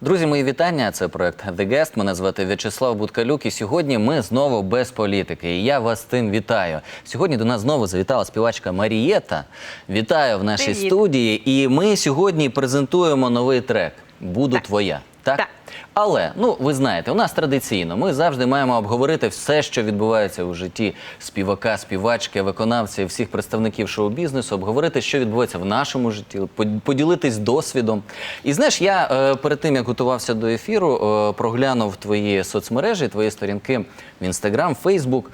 Друзі, мої вітання. Це проект The Guest. Мене звати В'ячеслав Буткалюк. І сьогодні ми знову без політики. І я вас тим вітаю. Сьогодні до нас знову завітала співачка Марієта. Вітаю в нашій Привіт. студії. І ми сьогодні презентуємо новий трек Буду твоя. Так? Так. Але ну ви знаєте, у нас традиційно ми завжди маємо обговорити все, що відбувається у житті співака, співачки, виконавця і всіх представників шоу-бізнесу, обговорити, що відбувається в нашому житті, под- поділитись досвідом. І знаєш, я е, перед тим як готувався до ефіру, е, проглянув твої соцмережі, твої сторінки в інстаграм, Фейсбук.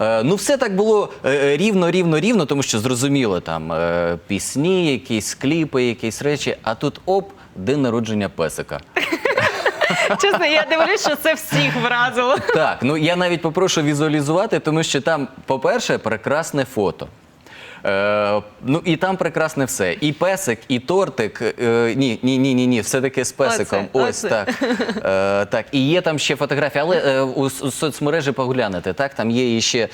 Е, ну, все так було е, рівно, рівно, рівно, тому що зрозуміло там е, пісні, якісь кліпи, якісь речі. А тут оп, день народження песика. Чесно, я дивлюсь, що це всіх вразило. Так, ну я навіть попрошу візуалізувати, тому що там, по-перше, прекрасне фото. Е, ну і там прекрасне все. І песик, і тортик. Е, ні, ні, ні, ні, ні, все-таки з песиком. Оце, Ось оце. так. Е, так. І є там ще фотографії, але е, у, с- у соцмережі поглянете. Так, там є і ще е,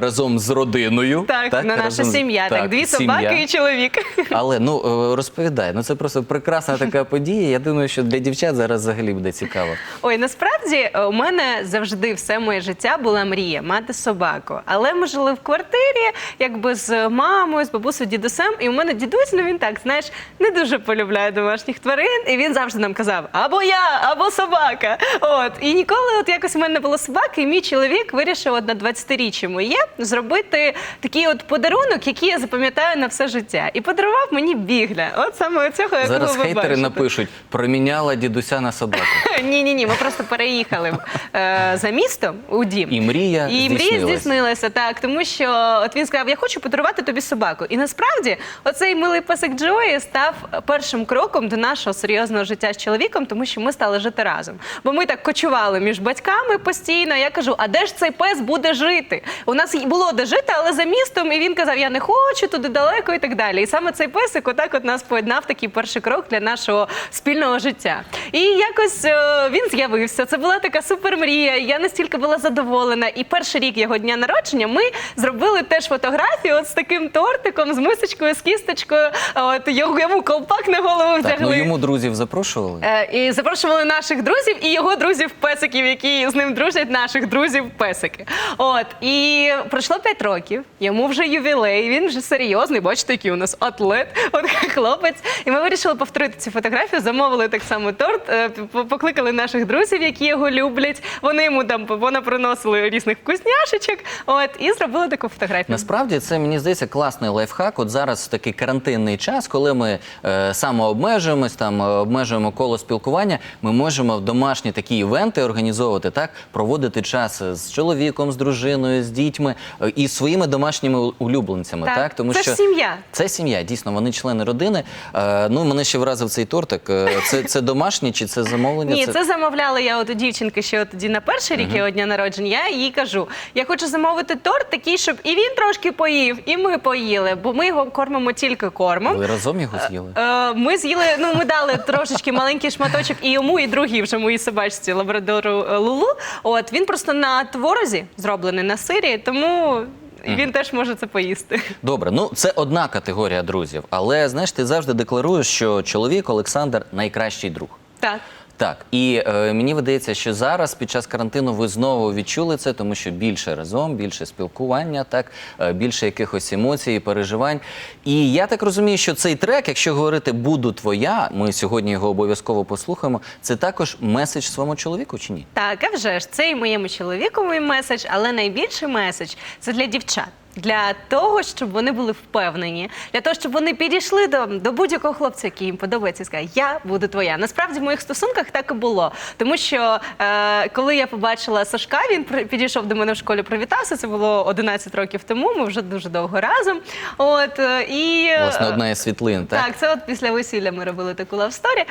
разом з родиною. Так, на наша разом з- сім'я. Так, дві сім'я. собаки і чоловік. Але ну е, розповідай, ну це просто прекрасна така подія. Я думаю, що для дівчат зараз взагалі буде цікаво. Ой, насправді е, у мене завжди все моє життя була мрія мати собаку. Але ми жили в квартирі, якби з мамою, з бабусею, дідусем. І у мене дідусь, ну він так, знаєш, не дуже полюбляє домашніх тварин. І він завжди нам казав: або я, або собака. От і ніколи, от якось у мене не було собаки, і мій чоловік вирішив от на 20-річчя моє зробити такий от подарунок, який я запам'ятаю на все життя. І подарував мені бігля. От саме цього якого Зараз ви хейтери бачите. напишуть: проміняла дідуся на собаку. Ні, ні, ні. Ми просто переїхали е, за місто у дім. І мрія І мрія здійснилася, так, тому що от він сказав: Я хочу подарувати тобі собаку. І насправді оцей милий песик Джої став першим кроком до нашого серйозного життя з чоловіком, тому що ми стали жити разом. Бо ми так кочували між батьками постійно. Я кажу, а де ж цей пес буде жити? У нас було де жити, але за містом. І він казав: Я не хочу туди далеко і так далі. І саме цей песик отак от нас поєднав такий перший крок для нашого спільного життя. І якось е, він з'явився. Це була така супермрія. Я настільки була задоволена. І перший рік його дня народження ми зробили теж фотографію от з таким тортиком, з мисочкою, з кісточкою. От його йому колпак на голову Так, ну йому друзів запрошували. Е, І запрошували наших друзів і його друзів-песиків, які з ним дружать, наших друзів-песики. От і пройшло 5 років. Йому вже ювілей. Він вже серйозний. Бачите, який у нас атлет, от хлопець. І ми вирішили повторити цю фотографію. Замовили так само торт, е, п- покликали наших друзів, які його люблять. Вони йому там вона приносили різних вкусняшечок. От і зробили таку фотографію. Насправді це мені здається класний лайфхак. От зараз такий карантинний час, коли ми е, самообмежуємось, там е, обмежуємо коло спілкування, ми можемо домашні такі івенти організовувати, так проводити час з чоловіком, з дружиною, з дітьми е, і своїми домашніми улюбленцями. Так, Так, тому це ж що сім'я. Це сім'я, дійсно, вони члени родини. Е, ну мене ще вразив цей тортик. Е, Це, це домашній чи це замовлення? Ні, це замовляла я от у дівчинки ще тоді на перший рік його дня народження. Я їй кажу: я хочу замовити торт такий, щоб і він трошки поїв, і ми поїли, бо ми його кормимо тільки кормом. Ви разом його з'їли? Е, Ми з'їли, ну ми дали трошечки маленький шматочок і йому, і другій вже моїй собачці лабрадору е, Лулу. От він просто на творозі зроблений на сирі, тому він теж може це поїсти. Добре, ну це одна категорія друзів. Але знаєш, ти завжди декларуєш, що чоловік Олександр найкращий друг. Так. Так, і е, мені видається, що зараз під час карантину ви знову відчули це, тому що більше разом, більше спілкування, так е, більше якихось емоцій, переживань. І я так розумію, що цей трек, якщо говорити буду твоя, ми сьогодні його обов'язково послухаємо. Це також меседж своєму чоловіку чи ні? Так, а вже ж це і моєму чоловіковий меседж, але найбільший меседж це для дівчат. Для того, щоб вони були впевнені, для того, щоб вони підійшли до, до будь-якого хлопця, який їм подобається, і сказали, я буду твоя. Насправді в моїх стосунках так і було. Тому що е, коли я побачила Сашка, він підійшов до мене в школі, привітався. Це було 11 років тому. Ми вже дуже довго разом. От е, і е, Власне, одна із світлин, так? так, це от після весілля ми робили таку лавсторі.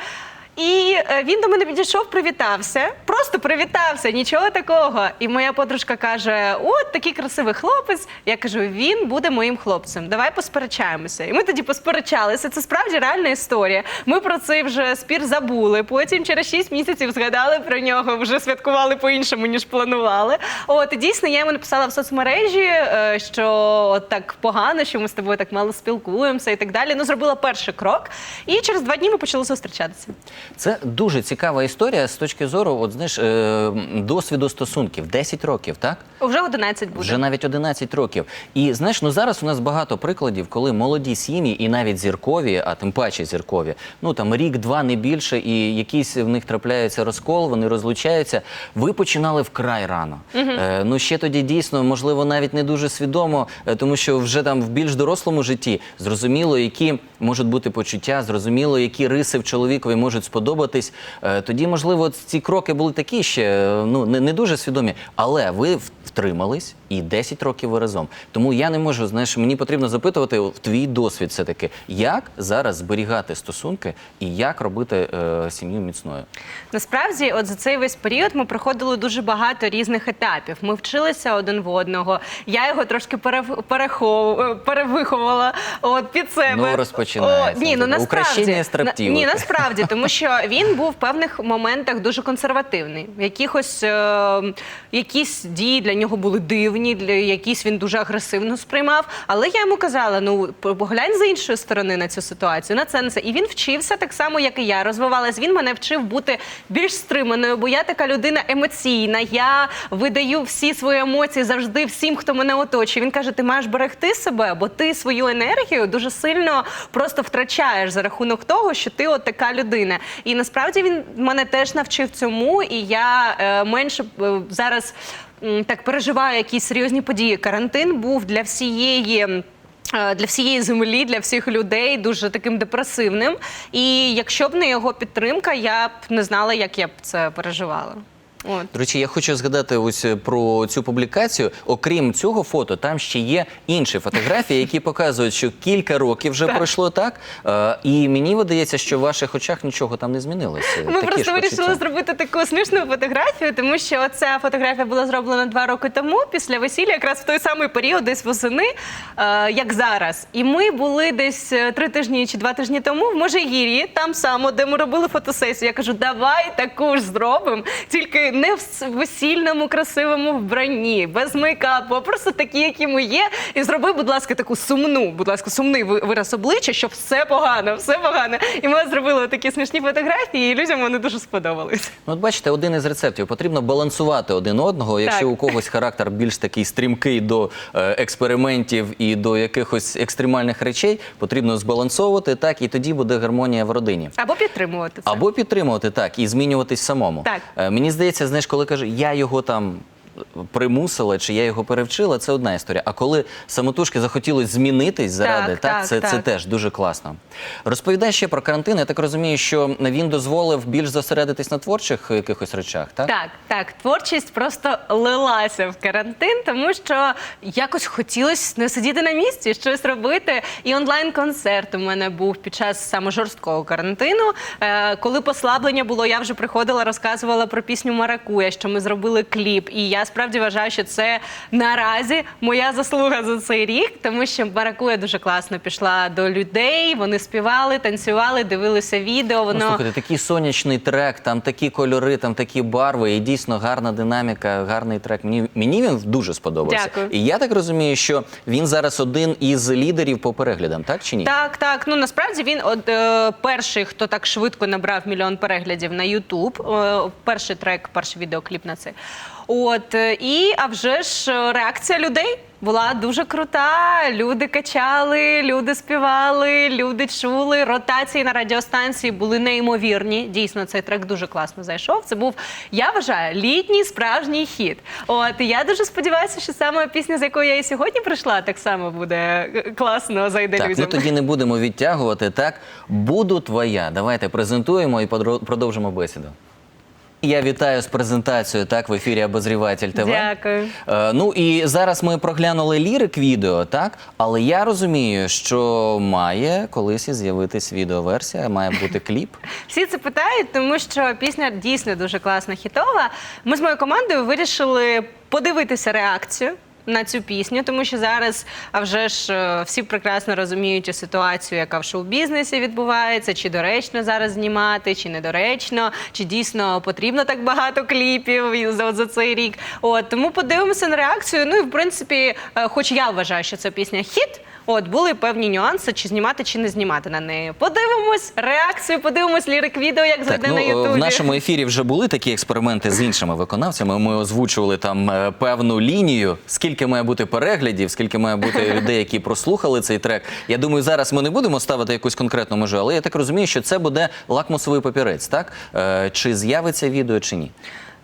І е, він до мене підійшов, привітався, просто привітався, нічого такого. І моя подружка каже: От такий красивий хлопець. Я кажу, він буде моїм хлопцем. Давай посперечаємося. І ми тоді посперечалися. Це справді реальна історія. Ми про цей вже спір забули. Потім через 6 місяців згадали про нього, вже святкували по-іншому, ніж планували. От і дійсно я йому написала в соцмережі, е, що от так погано, що ми з тобою так мало спілкуємося і так далі. Ну, зробила перший крок. І через два дні ми почали зустрічатися. Це дуже цікава історія з точки зору, от знаєш, е, досвіду стосунків. 10 років, так? Вже 11 буде. Вже навіть 11 років. І знаєш, ну зараз у нас багато прикладів, коли молоді сім'ї і навіть зіркові, а тим паче зіркові, ну там рік-два не більше, і якийсь в них трапляється розкол, вони розлучаються. Ви починали вкрай рано. Е, ну ще тоді дійсно, можливо, навіть не дуже свідомо, е, тому що вже там в більш дорослому житті зрозуміло, які можуть бути почуття, зрозуміло, які риси в чоловікові можуть сподобатись. Е, тоді, можливо, ці кроки були такі ще е, ну не, не дуже свідомі, але ви втримались і 10 років ви разом. Тому я не можу, знаєш, мені потрібно запитувати в твій досвід все-таки, як зараз зберігати стосунки і як робити е, сім'ю міцною. Насправді, от за цей весь період ми проходили дуже багато різних етапів. Ми вчилися один в одного. Я його трошки перехов... е, перевиховувала от під себе. Ну, розпочинається О, ні, ну насправді Укрощення на... ні, насправді, тому що він був в певних моментах дуже консервативний. Якихось е... якісь дії для нього були дивні, для якісь він дуже агресивно сприймав. Але я йому казала: ну поглянь з іншої сторони на цю ситуацію, на це на це. І він вчився так само, як і я. Розвивалась. Він мене вчив бути більш стриманою, бо я така людина емоційна. Я видаю всі свої емоції завжди всім, хто мене оточує. Він каже: ти маєш берегти себе, бо ти свою енергію дуже сильно просто втрачаєш за рахунок того, що ти от така людина. І насправді він мене теж навчив цьому, і я е, менше е, зараз м, так переживаю якісь серйозні події. Карантин був для всієї. е, Для всієї землі, для всіх людей дуже таким депресивним. І якщо б не його підтримка, я б не знала, як я б це переживала. От. До речі, я хочу згадати ось е, про цю публікацію. Окрім цього фото, там ще є інші фотографії, які показують, що кілька років вже Так. пройшло так. Е, і мені видається, що в ваших очах нічого там не змінилося. Ми Такі просто вирішили зробити таку смішну фотографію, тому що ця фотографія була зроблена два роки тому, після весілля, якраз в той самий період, десь восени, е, як зараз. І ми були десь три тижні чи два тижні тому в Можигір'ї, там само, де ми робили фотосесію. Я кажу, давай таку ж зробимо, тільки не в весільному, красивому вбранні, без мейкапу, а просто такі, які ми є. І зроби, будь ласка, таку сумну, будь ласка, сумний вираз обличчя, що все погано, все погано. І ми зробили такі смішні фотографії, і людям вони дуже сподобались. Ну, от бачите, один із рецептів потрібно балансувати один одного. Якщо Так. у когось характер більш такий стрімкий до е, експериментів і до якихось екстремальних речей, потрібно збалансовувати так, і тоді буде гармонія в родині. Або підтримувати це. Або підтримувати так і змінюватись самому. Так. Е, Мені здається, знаєш, коли каже, я його там примусила чи я його перевчила, це одна історія. А коли самотужки захотілось змінитись заради, Так, так, так, це, це теж дуже класно. Розповідай ще про карантин. Я так розумію, що він дозволив більш зосередитись на творчих якихось речах, так? Так, так, творчість просто лилася в карантин, тому що якось хотілося не сидіти на місці, щось робити. І онлайн-концерт у мене був під час саме жорсткого карантину. Е, коли послаблення було, я вже приходила, розказувала про пісню Маракуя, що ми зробили кліп. І я справді вважаю, що це наразі моя заслуга за цей рік, тому що Маракуя дуже класно пішла до людей. Вони співали, танцювали, дивилися відео. Ну, Воно слухайте, такий сонячний трек, там такі кольори, там такі барви, і дійсно гарна динаміка, гарний трек. Мені, мені він дуже сподобався. Дякую. І я так розумію, що він зараз один із лідерів по переглядам, так чи ні? Так, так. Ну насправді він от, е, перший, хто так швидко набрав мільйон переглядів на Ютуб. Е, перший трек, перший відеокліп на це. От е, і а вже ж е, реакція людей була дуже крута. Люди качали, люди співали, люди чули. Ротації на радіостанції були неймовірні. Дійсно, цей трек дуже класно зайшов. Це був, я вважаю, літній справжній хіт. От і я дуже сподіваюся, що саме пісня, з якою я і сьогодні прийшла, так само буде е, класно зайде Так, людям. ну тоді не будемо відтягувати. Так, буду твоя. Давайте презентуємо і продовжимо бесіду. Я вітаю з презентацією так в ефірі Обозріватель ТВ. Дякую. Е, ну і зараз ми проглянули лірик відео, так? Але я розумію, що має колись з'явитись відеоверсія, має бути кліп. Всі це питають, тому що пісня дійсно дуже класна, хітова. Ми з моєю командою вирішили подивитися реакцію. На цю пісню, тому що зараз, а вже ж е, всі прекрасно розуміють ситуацію, яка в шоу-бізнесі відбувається, чи доречно зараз знімати, чи недоречно, чи дійсно потрібно так багато кліпів за, за цей рік. От тому подивимося на реакцію. Ну і в принципі, е, хоч я вважаю, що ця пісня хіт. От були певні нюанси, чи знімати, чи не знімати на неї. Подивимось реакцію, подивимось лірик відео, як Так, ну на е, Ютубі. в нашому ефірі вже були такі експерименти з іншими виконавцями. Ми озвучували там е, певну лінію, скільки має бути переглядів, скільки має бути людей, які прослухали цей трек. Я думаю, зараз ми не будемо ставити якусь конкретну межу, але я так розумію, що це буде лакмусовий папірець, так? Е, Чи з'явиться відео, чи ні?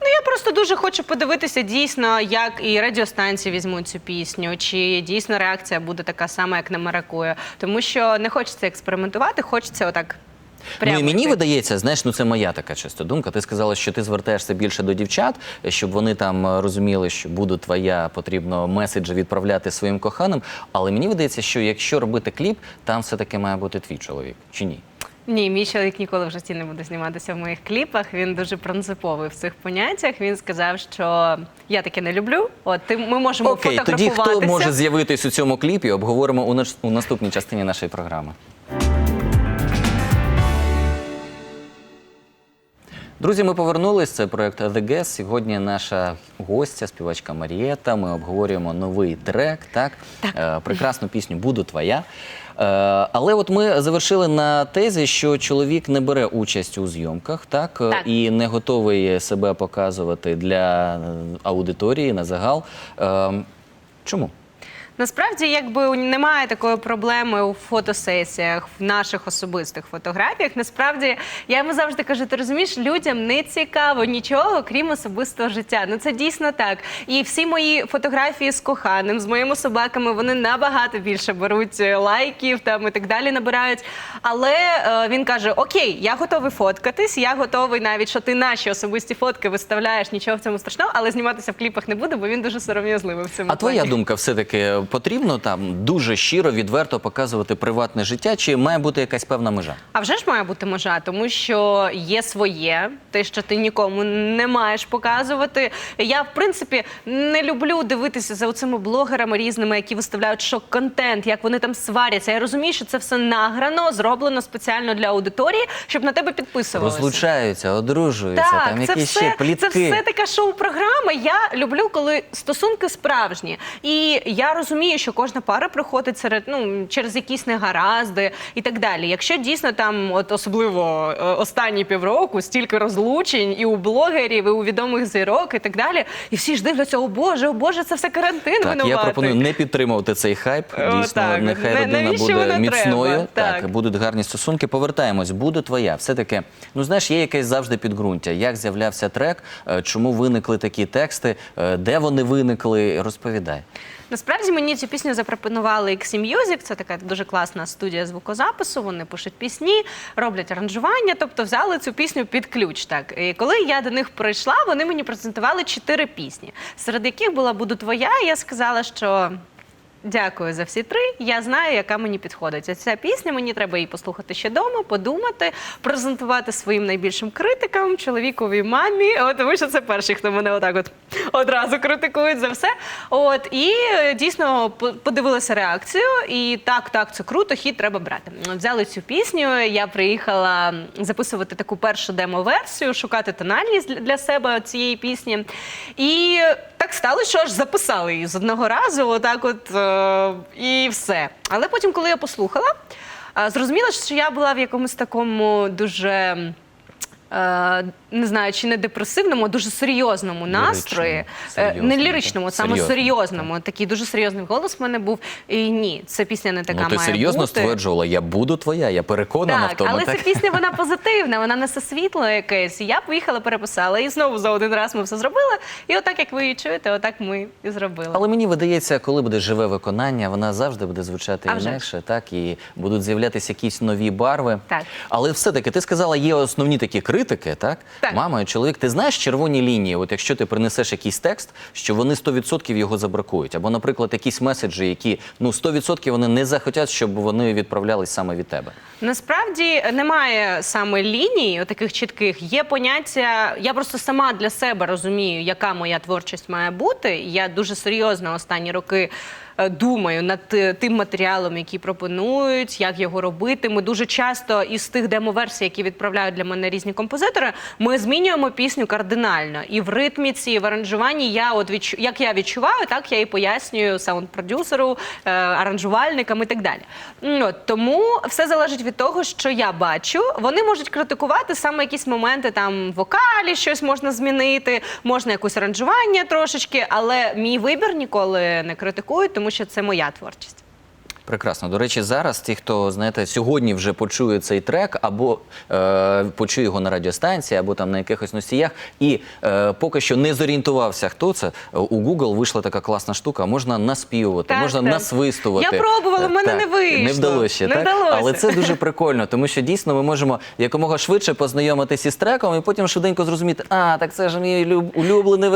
Ну я просто дуже хочу подивитися дійсно, як і радіостанції візьмуть цю пісню, чи дійсно реакція буде така сама, як на Маракую. Тому що не хочеться експериментувати, хочеться отак. Ну і мені видається, знаєш, ну це моя така чисто думка. Ти сказала, що ти звертаєшся більше до дівчат, щоб вони там е, розуміли, що буду твоя, потрібно меседжі відправляти своїм коханим. Але мені видається, що якщо робити кліп, там все-таки має бути твій чоловік, чи ні? Ні, мій чоловік ніколи в житті не буде зніматися в моїх кліпах. Він дуже принциповий в цих поняттях. Він сказав, що я таке не люблю. От ти ми можемо Окей, тоді фотографуватися. хто може з'явитись у цьому кліпі, обговоримо у, наш- у наступній частині нашої програми. Друзі, ми повернулись. Це проект The Guest. Сьогодні наша гостя, співачка Марієта. Ми обговорюємо новий трек. Так, Е, прекрасну пісню Буду твоя. Е, але от ми завершили на тезі, що чоловік не бере участь у зйомках, так, Е, Так. і не готовий себе показувати для аудиторії на загал. Е, чому? Насправді, якби немає такої проблеми у фотосесіях, в наших особистих фотографіях. Насправді, я йому завжди кажу: ти розумієш, людям не цікаво нічого, крім особистого життя. Ну це дійсно так. І всі мої фотографії з коханим, з моїми собаками, вони набагато більше беруть е, лайків там і так далі набирають. Але е, він каже: Окей, я готовий фоткатись, я готовий навіть, що ти наші особисті фотки виставляєш, нічого в цьому страшного, але зніматися в кліпах не буде, бо він дуже сором'язливий в цьому. А твоя думка все-таки потрібно там дуже щиро, відверто показувати приватне життя, чи має бути якась певна межа? А вже ж має бути межа, тому що є своє, те, що ти нікому не маєш показувати. Я, в принципі, не люблю дивитися за оцими блогерами різними, які виставляють шок-контент, як вони там сваряться. Я розумію, що це все награно, зроблено спеціально для аудиторії, щоб на тебе підписувалися. Розлучаються, одружуються, Так, там це якісь все, ще плітки. це все така шоу-програма. Я люблю, коли стосунки справжні. І я розумію, що кожна пара проходить серед ну через якісь негаразди і так далі. Якщо дійсно там, от особливо е, останні півроку, стільки розлучень і у блогерів, і у відомих зірок, і так далі, і всі ж дивляться, о Боже, о Боже, це все карантин. Так, я пропоную не підтримувати цей хайп. Дійсно, так. нехай родина буде міцною. треба? Так. Так. будуть гарні стосунки. Повертаємось, буде твоя. Все таки, ну знаєш, є якесь завжди підґрунтя. Як з'являвся трек, е, чому виникли такі тексти, е, де вони виникли? Розповідай. Насправді мені цю пісню запропонували XC Music, це така дуже класна студія звукозапису. Вони пишуть пісні, роблять аранжування, тобто взяли цю пісню під ключ. Так і коли я до них прийшла, вони мені презентували чотири пісні, серед яких була Буду твоя. І я сказала, що. Дякую за всі три. Я знаю, яка мені підходить. Ця пісня мені треба її послухати ще вдома, подумати, презентувати своїм найбільшим критикам, чоловікові, мамі. От, тому що це перші, хто мене отак от одразу критикують за все. От і е, дійсно по- подивилася реакцію. І так, так, це круто, хід треба брати. Взяли цю пісню. Я приїхала записувати таку першу демо-версію, шукати тональність для- для себе цієї пісні. І так сталося, що аж записали її з одного разу, отак от е, і все. Але потім, коли я послухала, е, зрозуміла, що я була в якомусь такому дуже. Е, Не знаю, чи не депресивному, а дуже серйозному настрої. Е, Серйозному, Не так. ліричному, саме Серйозному, серйозному. Такий дуже серйозний голос в мене був. І ні, ця пісня не така ну ти має серйозно бути. стверджувала, я буду твоя, я переконана Так, в тому. але так? ця пісня вона позитивна, вона несе світло якесь. Я поїхала, переписала, і знову за один раз ми все зробили. І отак, як ви її чуєте, отак ми і зробили. Але мені видається, коли буде живе виконання, вона завжди буде звучати А інакше, так і будуть з'являтися якісь нові барви. Так. Але все-таки ти сказала, є основні такі критики, так? Так. Мама і чоловік. Ти знаєш червоні лінії? От якщо ти принесеш якийсь текст, що вони 100% його забракують, або, наприклад, якісь меседжі, які ну 100% вони не захотять, щоб вони відправлялись саме від тебе. Насправді немає саме ліній таких чітких. Є поняття. Я просто сама для себе розумію, яка моя творчість має бути. Я дуже серйозно останні роки е, думаю над е, тим матеріалом, який пропонують, як його робити. Ми дуже часто із тих демо-версій, які відправляють для мене різні композитори, ми змінюємо пісню кардинально. І в ритміці, і в аранжуванні я от відчу... як я відчуваю, так я і пояснюю саунд-продюсеру, е, аранжувальникам і так далі. От, тому все залежить від того, що я бачу. Вони можуть критикувати саме якісь моменти там в вокалі, щось можна змінити, можна якусь аранжування трошечки, але мій вибір ніколи не критикують, тому що це моя творчість. Прекрасно. До речі, зараз ті, хто знаєте, сьогодні вже почує цей трек, або е, почує його на радіостанції, або там на якихось носіях, і е, поки що не зорієнтувався, хто це. У Google вийшла така класна штука. Можна наспівувати, Так, можна так. насвистувати. Я пробувала, в мене Е, не вийшло. Не вдалося, Не так? вдалося. Але це дуже прикольно, тому що дійсно ми можемо якомога швидше познайомитися із треком, і потім швиденько зрозуміти, а так це ж мій люб- улюблений У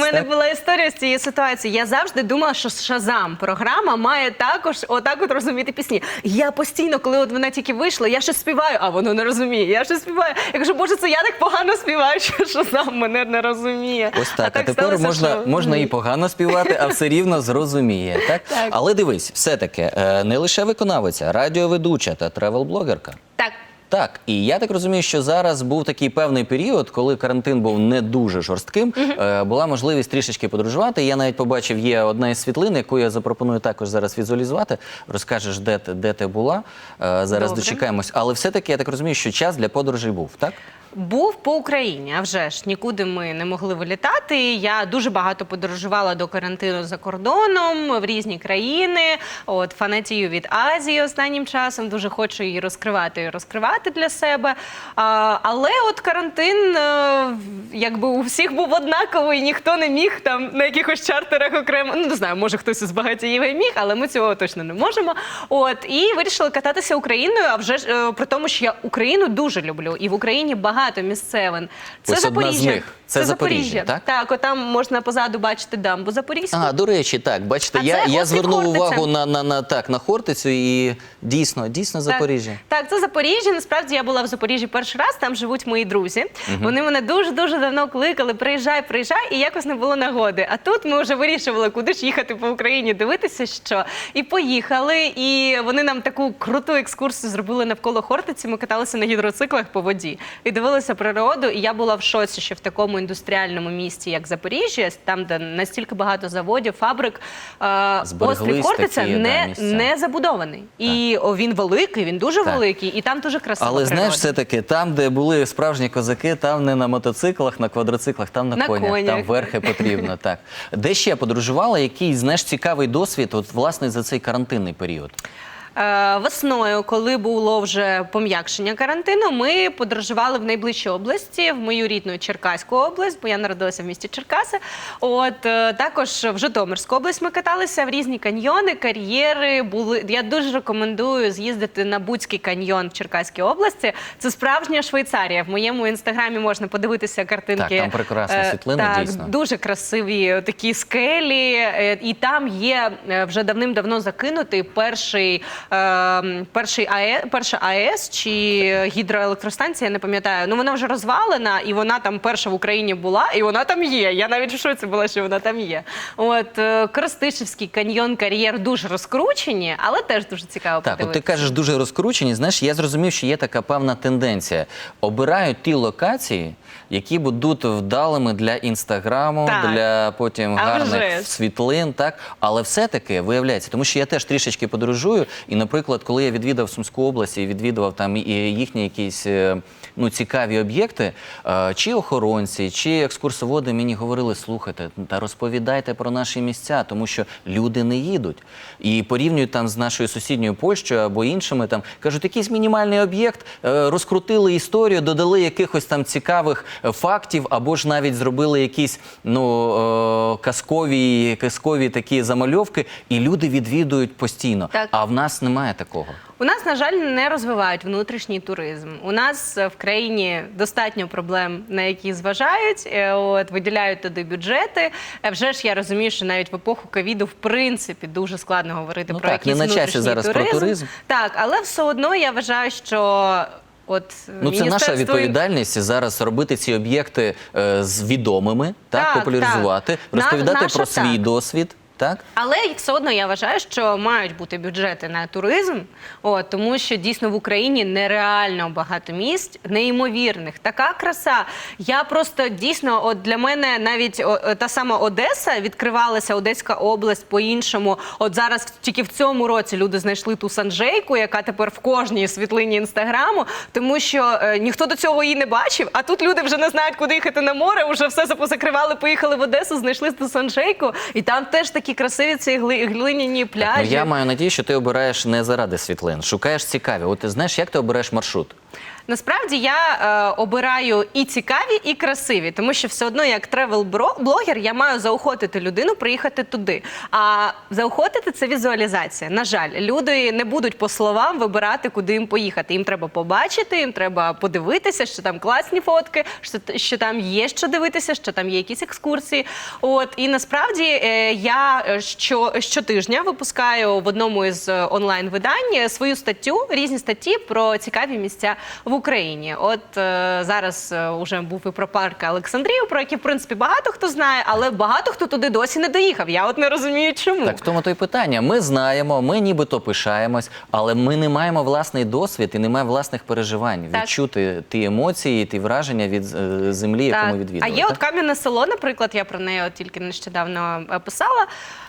мене так? була історія з цієї ситуації. Я завжди думала, що Шазам програма має також отак от розуміти пісні. Я постійно, коли от вона тільки вийшла, я щось співаю, а воно не розуміє. Я щось співаю. Я кажу, боже, це я так погано співаю, що сам мене не розуміє. Ось так. А, тепер сталося, можна, що- можна і погано співати, а все рівно зрозуміє. Так? Так. Але дивись, все-таки е, не лише виконавиця, радіоведуча та тревел-блогерка. Так. Так, і я так розумію, що зараз був такий певний період, коли карантин був не дуже жорстким. е, Була можливість трішечки подорожувати. Я навіть побачив, є одна із світлин, яку я запропоную також зараз візуалізувати. Розкажеш, де ти, де ти була. Е, Зараз Добре. дочекаємось. Але все-таки я так розумію, що час для подорожей був, так? Був по Україні, а вже ж нікуди ми не могли вилітати. Я дуже багато подорожувала до карантину за кордоном в різні країни. От фанатію від Азії останнім часом. Дуже хочу її розкривати і розкривати для себе. А, але от карантин, е, якби у всіх був однаковий, ніхто не міг там на якихось чартерах окремо. Ну не знаю, може хтось із багатіїв міг, але ми цього точно не можемо. От і вирішили кататися Україною. А вже ж е, при тому, що я Україну дуже люблю, і в Україні багато місцевин. Це Ось одна з них. Це Запоріжжя, так? Так, от там можна позаду бачити дамбу Запорізьку. А, до речі, так, бачите, А я, я звернув Хортиця. увагу на, на, на, так, на Хортицю і дійсно, дійсно Запоріжжя. Так, так, це Запоріжжя. Насправді я була в Запоріжжі перший раз. Там живуть мої друзі. Вони мене дуже дуже давно кликали. Приїжджай, приїжджай, і якось не було нагоди. А тут ми вже вирішували, куди ж їхати по Україні, дивитися, що і поїхали. І вони нам таку круту екскурсію зробили навколо Хортиці. Ми каталися на гідроциклах по воді і дивилися природу. І я була в шоці, що в такому індустріальному місті, як Запоріжжя, там, де настільки багато заводів, фабрик, е, острів Хортиця такі, да, не, не забудований. І він великий, він дуже Так. великий, і там дуже красиво. Але знаєш, все-таки там, де були справжні козаки, там не на мотоциклах, на квадроциклах, там на, На конях, конях. там верхи потрібно. Так. Де ще подорожувала, який знаєш цікавий досвід, от власне за цей карантинний період? Е, Весною, коли було вже пом'якшення карантину, ми подорожували в найближчі області, в мою рідну Черкаську область, бо я народилася в місті Черкаси. От е, також в Житомирську область ми каталися в різні каньйони, кар'єри. Були я дуже рекомендую з'їздити на Буцький каньйон в Черкаській області. Це справжня Швейцарія. В моєму інстаграмі можна подивитися картинки. Так, там прекрасні Е, світлини, так, дійсно. дуже красиві такі скелі, і там є вже давним-давно закинутий перший, перший АЕ, перша АЕС чи гідроелектростанція, я не пам'ятаю. Ну вона вже розвалена, і вона там перша в Україні була, і вона там є. Я навіть в шоці була, що вона там є. От е, Коростишівський каньйон, кар'єр дуже розкручені, але теж дуже цікаво Так, от ти кажеш дуже розкручені. Знаєш, я зрозумів, що є така певна тенденція. Обирають ті локації, які будуть вдалими для інстаграму, Так. для потім А гарних вже ж. світлин. Так, але все-таки виявляється, тому що я теж трішечки подорожую. І, наприклад, коли я відвідав Сумську область і відвідував там і їхні якісь е, ну, цікаві об'єкти, е, чи охоронці, чи екскурсоводи мені говорили: слухайте, та розповідайте про наші місця, тому що люди не їдуть. І порівнюють там з нашою сусідньою Польщею або іншими, там кажуть, якийсь мінімальний об'єкт, е, розкрутили історію, додали якихось там цікавих фактів, або ж навіть зробили якісь ну, е, казкові, казкові такі замальовки, і люди відвідують постійно. Так. А в нас немає такого. У нас, на жаль, не розвивають внутрішній туризм. У нас е, в країні достатньо проблем, на які зважають, е, от виділяють туди бюджети. Вже ж я розумію, що навіть в епоху ковіду, в принципі, дуже складно говорити Ну про так, не на часі зараз про туризм. туризм. Так, але все одно я вважаю, що от Ну, це наша відповідальність зараз робити ці об'єкти е, з відомими, так, Так, популяризувати, так. Розповідати наша про свій так. досвід. Так? Але все одно я вважаю, що мають бути бюджети на туризм, от, тому що дійсно в Україні нереально багато місць, неймовірних. Така краса. Я просто дійсно, от для мене навіть о, о, та сама Одеса відкривалася, Одеська область по-іншому. От зараз тільки в цьому році люди знайшли ту санджейку, яка тепер в кожній світлині інстаграму, тому що е, ніхто до цього її не бачив. А тут люди вже не знають, куди їхати на море. Вже все запозакривали, поїхали в Одесу, знайшли ту санджейку, і там теж такі красиві ці гли- глиняні Ну, я маю надію, що ти обираєш не заради світлин, шукаєш цікаві. От ти знаєш, як ти обираєш маршрут? Насправді я е, обираю і цікаві, і красиві, тому що все одно, як тревел-блогер, я маю заохотити людину приїхати туди. А заохотити це візуалізація. На жаль, люди не будуть по словам вибирати, куди їм поїхати. Їм треба побачити, їм треба подивитися, що там класні фотки, що, що там є що дивитися, що там є якісь екскурсії. От і насправді е, я е, що, щотижня випускаю в одному із е, онлайн-видань е, свою статтю, різні статті про цікаві місця в Україні. От е, зараз е, уже був і про парк Олександрію, про який в принципі багато хто знає, але багато хто туди досі не доїхав. Я от не розумію, чому. Так в тому то й питання. Ми знаємо, ми нібито пишаємось, але ми не маємо власний досвід і не маємо власних переживань. Так. Відчути ті емоції, ті враження від е, землі, яку ми А є так? от кам'яне село, наприклад, я про неї от тільки нещодавно е, писала.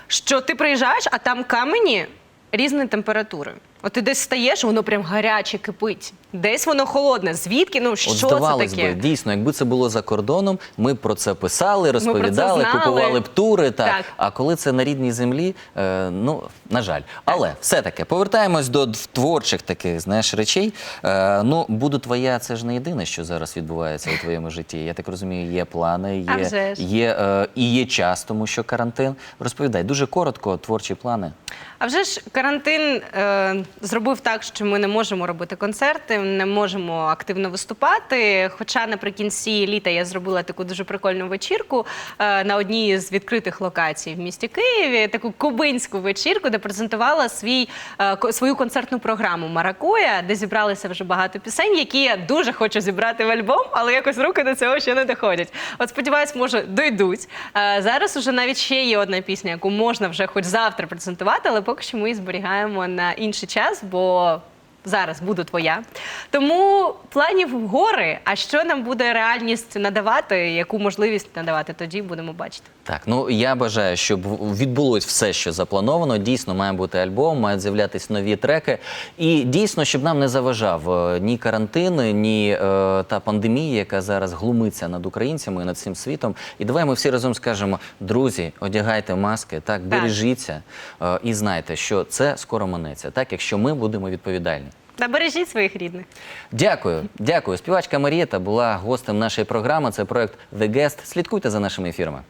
Що ти приїжджаєш, а там камені різної температури. От ти десь стаєш, воно прям гаряче кипить. Десь воно холодне. Звідки? Ну що От це таке? би, дійсно, якби це було за кордоном, ми б про це писали, про це розповідали, знали. купували б тури. Так. Так. А коли це на рідній землі, е, ну на жаль. Але все-таки повертаємось до творчих таких знаєш речей. Е, ну, буду твоя, це ж не єдине, що зараз відбувається у твоєму житті. Я так розумію, є плани, А є, вже ж. є е, і є час, тому що карантин. Розповідай дуже коротко, творчі плани. А вже ж карантин е, зробив так, що ми не можемо робити концерти, не можемо активно виступати. Хоча наприкінці літа я зробила таку дуже прикольну вечірку е, на одній з відкритих локацій в місті Києві, таку кубинську вечірку, де презентувала свій, е, свою концертну програму Маракуя, де зібралися вже багато пісень, які я дуже хочу зібрати в альбом, але якось руки до цього ще не доходять. От сподіваюсь, може, дойдуть. Е, Зараз уже навіть ще є одна пісня, яку можна вже хоч завтра презентувати, але поки що ми її зберігаємо на інший час, бо зараз буду твоя. Тому планів гори. А що нам буде реальність надавати, яку можливість надавати, тоді будемо бачити. Так, ну я бажаю, щоб відбулось все, що заплановано. Дійсно, має бути альбом, мають з'являтися нові треки. І дійсно, щоб нам не заважав е, ні карантин, ні е, та пандемія, яка зараз глумиться над українцями і над всім світом. І давай ми всі разом скажемо: друзі, одягайте маски, так, бережіться е, і знайте, що це скоро минеться, так, якщо ми будемо відповідальні. Та бережіть своїх рідних. Дякую, дякую. Співачка Марієта була гостем нашої програми. Це проект The Guest. Слідкуйте за нашими ефірами.